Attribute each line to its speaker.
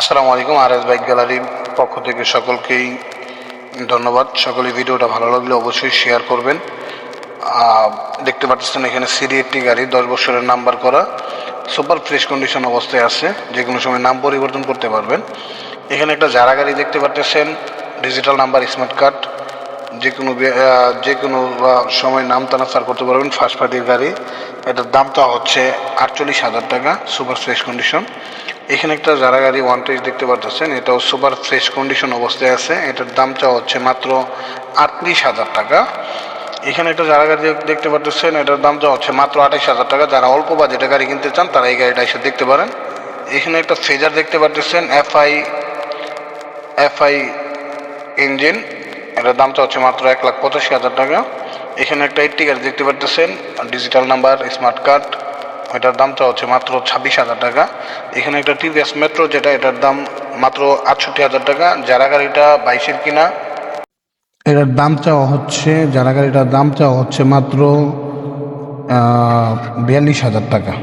Speaker 1: আসসালামু আলাইকুম আর S bike গ্যালারির পক্ষ থেকে সকলকেই ধন্যবাদ। সকলে ভিডিওটা ভালো লাগলে অবশ্যই শেয়ার করবেন। দেখতে পাচ্ছেন এখানে সিডি একটি গাড়ি, দশ বছরের নাম্বার করা সুপার ফ্রেশ কন্ডিশন অবস্থায় আছে যে কোনো সময় নাম পরিবর্তন করতে পারবেন। এখানে একটা জারা গাড়ি দেখতে পাচ্ছেন ডিজিটাল নাম্বার স্মার্ট কার্ড যে কোনো যে কোনো সময় নাম ট্রান্সফার করতে পারবেন। ফার্স্ট পার্টির গাড়ি। এটার দামটা হচ্ছে আটচল্লিশ হাজার টাকা সুপার ফ্রেশ কন্ডিশন এখানে একটা যারা গাড়ি ওয়ান টেজ দেখতে পাচ্ছেন এটাও সুপার ফ্রেশ কন্ডিশন অবস্থায় আছে। এটার দামটা হচ্ছে মাত্র আটত্রিশ হাজার টাকা। এখানে একটা যারা গাড়ি দেখতে পাচ্ছেন এটার দামটা হচ্ছে মাত্র আঠাশ হাজার টাকা। যারা অল্প বাজেটে গাড়ি কিনতে চান, তারা এই গাড়িটা এসে দেখতে পারেন। এখানে একটা ফেজার দেখতে পাচ্ছেন এফআই এফআই ইঞ্জিন এটার দামটা হচ্ছে মাত্র এক লাখ পঁচাশি হাজার টাকা। এখানে একটা এইটটি গাড়ি দেখতে পাচ্ছেন ডিজিটাল নাম্বার স্মার্ট কার্ড এটার দামটা হচ্ছে মাত্র ছাব্বিশ হাজার টাকা। এখানে একটা টিভিএস মেট্রো যেটা এটার দাম মাত্র আটষট্টি হাজার টাকা। যারা গাড়িটা বাইশের কিনা, এটার দাম চাওয়া হচ্ছে, যারা গাড়িটার দাম চাওয়া হচ্ছে মাত্র বিয়াল্লিশ হাজার টাকা।